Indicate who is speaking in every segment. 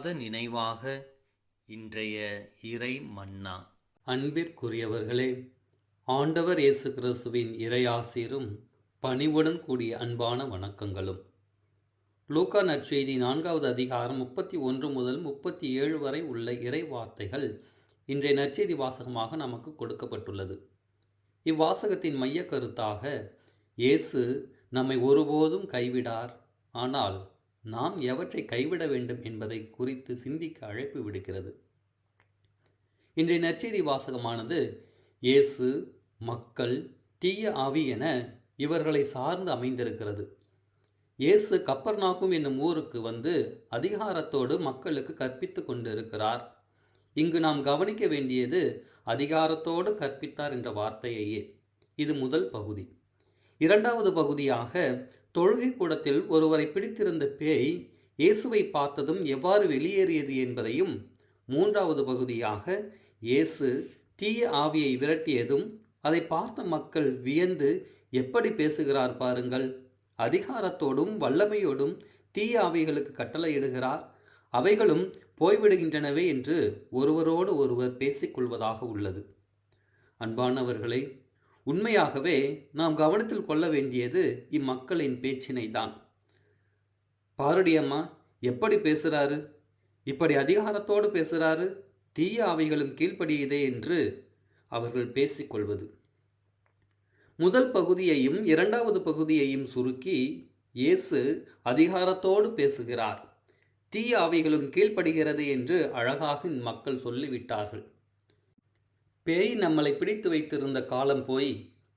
Speaker 1: மறவாத நினைவாக இன்றைய இறை மன்னா
Speaker 2: அன்பிற்குரியவர்களே ஆண்டவர் இயேசு கிறிஸ்துவின் இறையாசீரும் பணிவுடன் கூடிய அன்பான வணக்கங்களும். லூக்கா நற்செய்தி நான்காவது அதிகாரம் முப்பத்தி ஒன்று முதல் முப்பத்தி ஏழு வரை உள்ள இறை வார்த்தைகள் இன்றைய நற்செய்தி வாசகமாக நமக்கு கொடுக்கப்பட்டுள்ளது. இவ்வாசகத்தின் மைய கருத்தாக இயேசு நம்மை ஒருபோதும் கைவிடார் ஆனால் நாம் எவற்றை கைவிட வேண்டும் என்பதை குறித்து சிந்திக்க அழைப்பு விடுக்கிறது. இன்றைய நற்செய்தி வாசகமானது இயேசு மக்கள் தீய ஆவி என இவர்களை சார்ந்து அமைந்திருக்கிறது. இயேசு கப்பர்நாகும் என்னும் ஊருக்கு வந்து அதிகாரத்தோடு மக்களுக்கு கற்பித்து கொண்டிருக்கிறார். இங்கு நாம் கவனிக்க வேண்டியது அதிகாரத்தோடு கற்பித்தார் என்ற வார்த்தையையே. இது முதல் பகுதி. இரண்டாவது பகுதியாக தொழுகை கூடத்தில் ஒருவரை பிடித்திருந்த பேய் இயேசுவை பார்த்ததும் எவ்வாறு வெளியேறியது என்பதையும் மூன்றாவது பகுதியாக இயேசு தீய ஆவியை விரட்டியதும் அதை பார்த்த மக்கள் வியந்து எப்படி பேசுகிறார் பாருங்கள். அதிகாரத்தோடும் வல்லமையோடும் தீய ஆவிகளுக்கு கட்டளையிடுகிறார். அவைகளும் போய்விடுகின்றனவே என்று ஒருவரோடு ஒருவர் பேசிக்கொள்வதாக உள்ளது. அன்பானவர்களை உண்மையாகவே நாம் கவனத்தில் கொள்ள வேண்டியது இம்மக்களின் பேச்சினை தான் பாரடியம்மா எப்படி பேசுறாரு? இப்படி அதிகாரத்தோடு பேசுறாரு? தீய அவைகளும் கீழ்ப்படியதே என்று அவர்கள் பேசிக்கொள்வது. முதல் பகுதியையும் இரண்டாவது பகுதியையும் சுருக்கி இயேசு அதிகாரத்தோடு பேசுகிறார். தீய அவைகளும் கீழ்ப்படுகிறது என்று அழகாக மக்கள் சொல்லிவிட்டார்கள். பேய் நம்மளை பிடித்து வைத்திருந்த காலம் போய்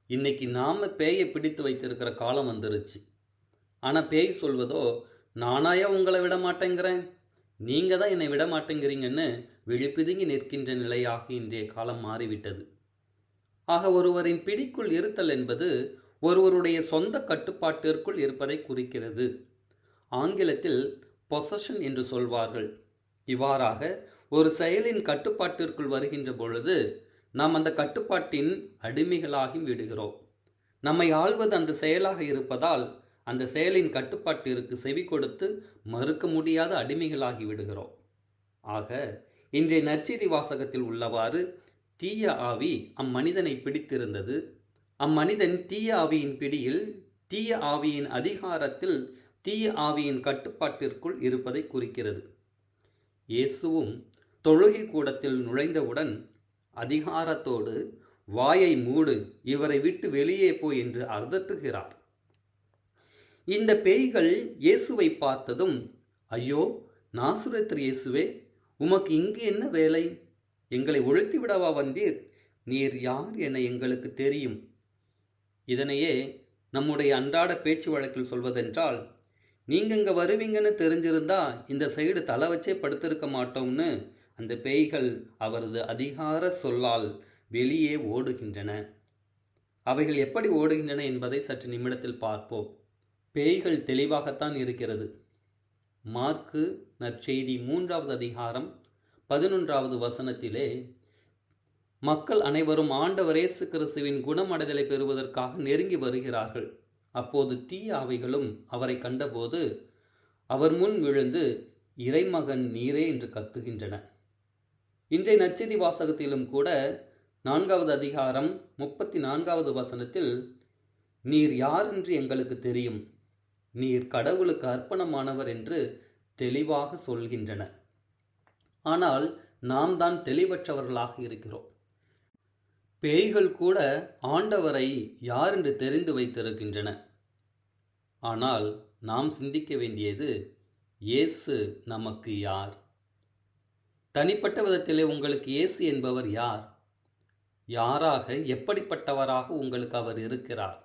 Speaker 2: இன்னைக்கு நாம் பேயை பிடித்து வைத்திருக்கிற காலம் வந்துருச்சு. ஆனால் பேய் சொல்வதோ நானாயா உங்களை விட மாட்டேங்கிறேன்? நீங்கள் தான் என்னை விட மாட்டேங்கிறீங்கன்னு விழிப்பிதுங்கி நிற்கின்ற நிலையாக இன்றைய காலம் மாறிவிட்டது. ஆக ஒருவரின் பிடிக்குள் இருத்தல் என்பது ஒருவருடைய சொந்த கட்டுப்பாட்டிற்குள் இருப்பதை குறிக்கிறது. ஆங்கிலத்தில் பொசஷன் என்று சொல்வார்கள். இவ்வாறாக ஒரு செயலின் கட்டுப்பாட்டிற்குள் வருகின்ற பொழுது நாம் அந்த கட்டுப்பாட்டின் அடிமைகளாகி விடுகிறோம். நம்மை ஆள்வது அந்த செயலாக இருப்பதால் அந்த செயலின் கட்டுப்பாட்டிற்கு செவி கொடுத்து மறுக்க முடியாத அடிமைகளாகி விடுகிறோம். ஆக இன்றைய நற்செய்தி வாசகத்தில் உள்ளவாறு தீய ஆவி அம்மனிதனை பிடித்திருந்தது. அம்மனிதன் தீய ஆவியின் பிடியில் தீய ஆவியின் அதிகாரத்தில் தீய ஆவியின் கட்டுப்பாட்டிற்குள் இருப்பதை குறிக்கிறது. இயேசுவும் தொழுகை கூடத்தில் நுழைந்தவுடன் அதிகாரத்தோடு வாயை மூடு இவரை விட்டு வெளியே போ என்று அர்த்தத்துகிறார். இந்த பேய்கள் இயேசுவை பார்த்ததும் ஐயோ நாசுரத்திர இயேசுவே உமக்கு இங்கு என்ன வேலை? எங்களை ஒழித்து விடவா வந்தீர்? நீர் யார் என எங்களுக்கு தெரியும். இதனையே நம்முடைய அன்றாட பேச்சு வழக்கில் சொல்வதென்றால் நீங்க இங்க வருவீங்கன்னு தெரிஞ்சிருந்தா இந்த சைடு தலை வச்சே படுத்திருக்க மாட்டோம்னு அந்த பேய்கள் அவரது அதிகார சொல்லால் வெளியே ஓடுகின்றன. அவைகள் எப்படி ஓடுகின்றன என்பதை சற்று நிமிடத்தில் பார்ப்போம். பேய்கள் தெளிவாகத்தான் இருக்கிறது. மார்க்கு நற்செய்தி மூன்றாவது அதிகாரம் பதினொன்றாவது வசனத்திலே மக்கள் அனைவரும் ஆண்டவர் இயேசு கிறிஸ்துவின் குணமடைதலை பெறுவதற்காக நெருங்கி வருகிறார்கள். அப்போது தீய அவைகளும் அவரை கண்டபோது அவர் முன் விழுந்து இறைமகன் நீரே என்று கத்துகின்றன. இன்றைய நச்செய்தி வாசகத்திலும் கூட நான்காவது அதிகாரம் முப்பத்தி நான்காவது வசனத்தில் நீர் யார் என்று எங்களுக்கு தெரியும்? நீர் கடவுளுக்கு அர்ப்பணமானவர் என்று தெளிவாக சொல்கின்றன ஆனால் நாம் தான் தெளிவற்றவர்களாக இருக்கிறோம். பேய்கள் கூட ஆண்டவரை யார் என்று தெரிந்து வைத்திருக்கின்றன ஆனால் நாம் சிந்திக்க வேண்டியது இயேசு நமக்கு யார்? தனிப்பட்ட விதத்திலே உங்களுக்கு இயேசு என்பவர் யார்? யாராக எப்படிப்பட்டவராக உங்களுக்கு அவர் இருக்கிறார்?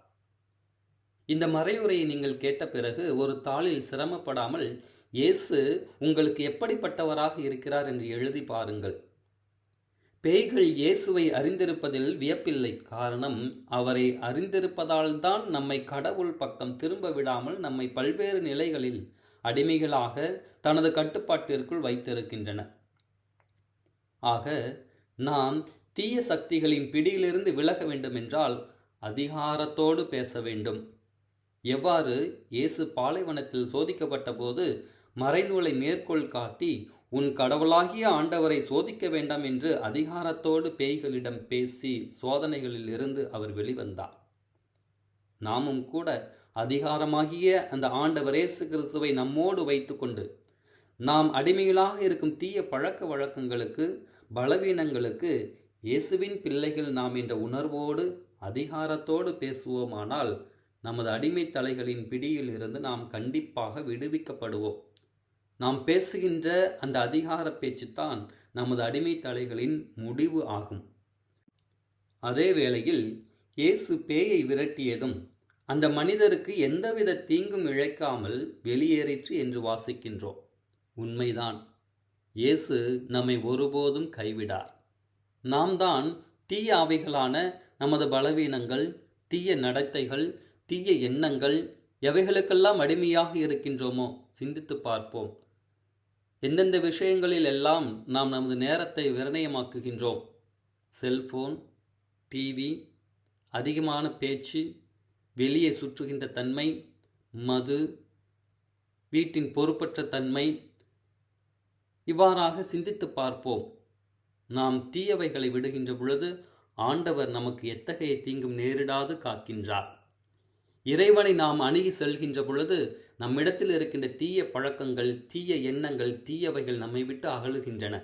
Speaker 2: இந்த மறையுரையை நீங்கள் கேட்ட பிறகு ஒரு தாளில் சிரமப்படாமல் இயேசு உங்களுக்கு எப்படிப்பட்டவராக இருக்கிறார் என்று எழுதி பாருங்கள். பேய்கள் இயேசுவை அறிந்திருப்பதில் வியப்பில்லை. காரணம் அவரை அறிந்திருப்பதால் தான் நம்மை கடவுள் பக்கம் திரும்ப விடாமல் நம்மை பல்வேறு நிலைகளில் அடிமைகளாக தனது கட்டுப்பாட்டிற்குள் வைத்திருக்கின்றன. ஆக நாம் தீய சக்திகளின் பிடியிலிருந்து விலக வேண்டுமென்றால் அதிகாரத்தோடு பேச வேண்டும். எவ்வாறு இயேசு பாலைவனத்தில் சோதிக்கப்பட்ட போது மறைநூலை மேற்கோள் காட்டி உன் கடவுளாகிய ஆண்டவரை சோதிக்க வேண்டாம் என்று அதிகாரத்தோடு பேய்களிடம் பேசி சோதனைகளில் இருந்து அவர் வெளிவந்தார். நாமும் கூட அதிகாரமாகிய அந்த ஆண்டவர் இயேசு கிறிஸ்துவை நம்மோடு வைத்துக்கொண்டு நாம் அடிமைகளாக இருக்கும் தீய பழக்க வழக்கங்களுக்கு பலவீனங்களுக்கு இயேசுவின் பிள்ளைகள் நாம் என்ற உணர்வோடு அதிகாரத்தோடு பேசுவோமானால் நமது அடிமை தலைகளின் பிடியில் இருந்து நாம் கண்டிப்பாக விடுவிக்கப்படுவோம். நாம் பேசுகின்ற அந்த அதிகார பேச்சுத்தான் நமது அடிமை தலைகளின் முடிவு ஆகும். அதே வேளையில் இயேசு பேயை விரட்டியதும் அந்த மனிதருக்கு எந்தவித தீங்கும் இழைக்காமல் வெளியேறிற்று என்று வாசிக்கின்றோம். உண்மைதான். இயேசு நம்மை ஒருபோதும் கைவிடார். நாம் தான் தீய அவைகளான நமது பலவீனங்கள் தீய நடத்தைகள் தீய எண்ணங்கள் எவைகளுக்கெல்லாம் அடிமையாக இருக்கின்றோமோ சிந்தித்து பார்ப்போம். எந்தெந்த விஷயங்களில் எல்லாம் நாம் நமது நேரத்தை விரணயமாக்குகின்றோம் செல்போன் டிவி அதிகமான பேச்சு வெளியே சுற்றுகின்ற தன்மை மது வீட்டின் பொறுப்பற்ற தன்மை இவ்வாறாக சிந்தித்து பார்ப்போம். நாம் தீயவைகளை விடுகின்ற பொழுது ஆண்டவர் நமக்கு எத்தகைய தீங்கும் நேரிடாது காக்கின்றார். இறைவனை நாம் அணுகி செல்கின்ற பொழுது நம்மிடத்தில் இருக்கின்ற தீய பழக்கங்கள் தீய எண்ணங்கள் தீயவைகள் நம்மை விட்டு அகழுகின்றன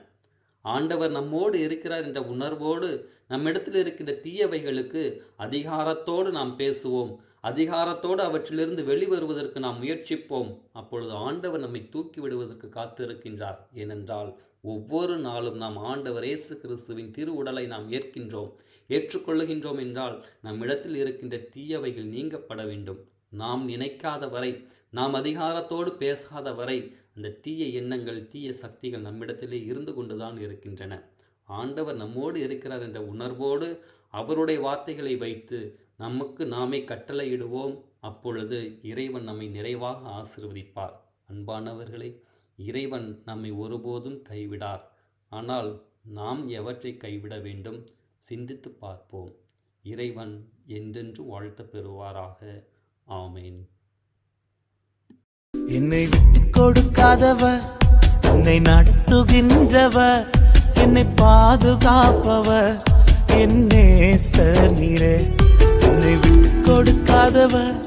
Speaker 2: ஆண்டவர் நம்மோடு இருக்கிறார் என்ற உணர்வோடு நம்மிடத்தில் இருக்கின்ற தீயவைகளுக்கு அதிகாரத்தோடு நாம் பேசுவோம். அதிகாரத்தோடு அவற்றிலிருந்து வெளிவருவதற்கு நாம் முயற்சிப்போம். அப்பொழுது ஆண்டவர் நம்மை தூக்கி விடுவதற்கு காத்திருக்கின்றார். ஏனென்றால் ஒவ்வொரு நாளும் நாம் ஆண்டவர் இயேசு கிறிஸ்துவின் திரு உடலை நாம் ஏற்கின்றோம். ஏற்றுக்கொள்ளுகின்றோம் என்றால் நம்மிடத்தில் இருக்கின்ற தீயவைகள் நீங்கப்பட வேண்டும். நாம் நினைக்காத வரை நாம் அதிகாரத்தோடு பேசாத வரை அந்த தீய எண்ணங்கள் தீய சக்திகள் நம்மிடத்திலே இருந்து கொண்டுதான் இருக்கின்றன. ஆண்டவர் நம்மோடு இருக்கிறார் என்ற உணர்வோடு அவருடைய வார்த்தைகளை வைத்து நமக்கு நாமே கட்டளையிடுவோம். அப்பொழுது இறைவன் நம்மை நிறைவாக ஆசிர்வதிப்பார். அன்பானவர்களே இறைவன் நம்மை ஒருபோதும் கைவிடார். ஆனால் நாம் எவற்றை கைவிட வேண்டும்? சிந்தித்து பார்ப்போம். இறைவன் என்றென்று வாழ்த்த பெறுவாராக. ஆமேன்.
Speaker 3: என்னை விட்டு கொடுக்காதவர். என்னை நடத்துகின்றவர். என்னை பாதுகாப்பவர். என் நேசர் நீரே. என்னை விட்டு கொடுக்காதவர்.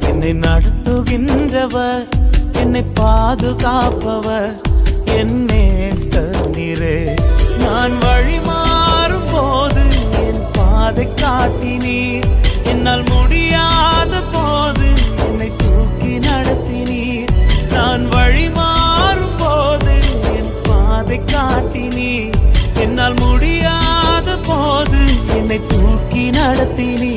Speaker 3: என்னை நடத்துகின்றவர். என்னை பாதுகாப்பவர். என் நேசர் நீரே. நான் வழி மாறும் போது என் பாதை காட்டினீர். ലോകത്തിലെ